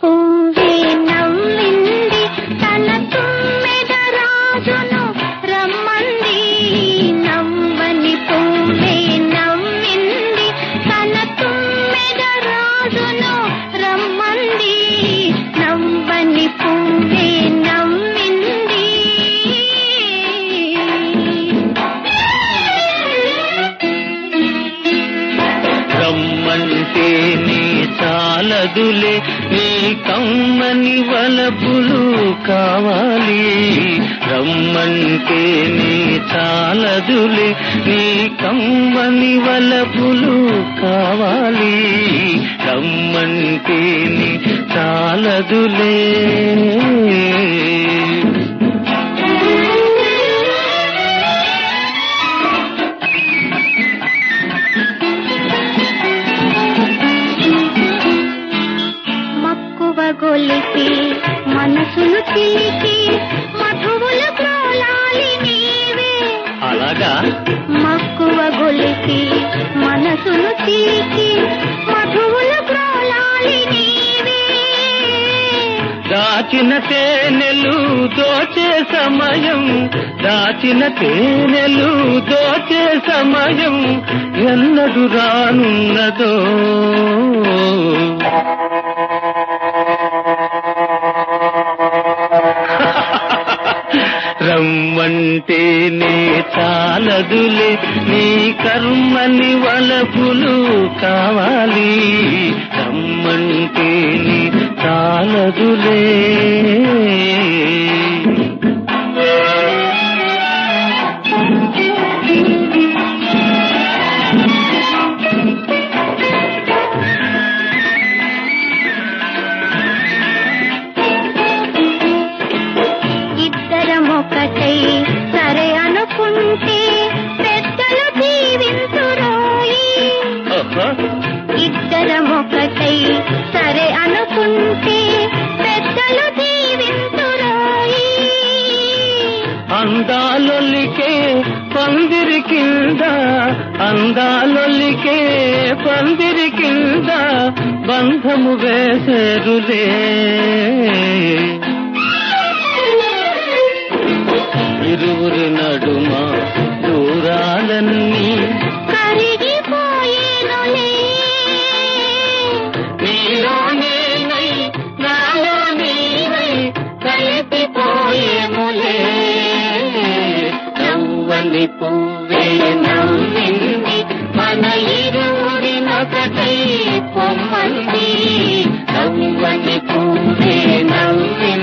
పువ్వే రమ్మంటే నీ చాలదులే నీ కమ్మని వలపులు కావాలి. రమ్మంటే నీ చాలదులే నీ కమ్మని వలపులు కావాలి. రమ్మంటే నీ చాలదులే. గొలికి మనసును చిలికి మధువుల ప్రోలాలి నీవే. అలాగా? మక్కువ గొలికి మనసును చిలికి మధువుల ప్రోలాలి నీవే. దాచిన తేనెలు దోచే సమయం దాచిన తేనెలు దోచే సమయం ఎన్నడు రానున్నదో. రమ్మంటే నీ చాలదులే నీ కర్మని వలపులు కావాలి. రమ్మంటే నీ చాలదులే. అందాలొల్లికే పందిరి కింద బంధము వేసరులే. ఇరువురి నడుమ దూరాలన్నీ కరిగిపోయేనులే. నీలో నేనై కలిపిపోయేములే నవ్వని పువ్వే పొమ్మని నవ్వని పూవే నవ్వే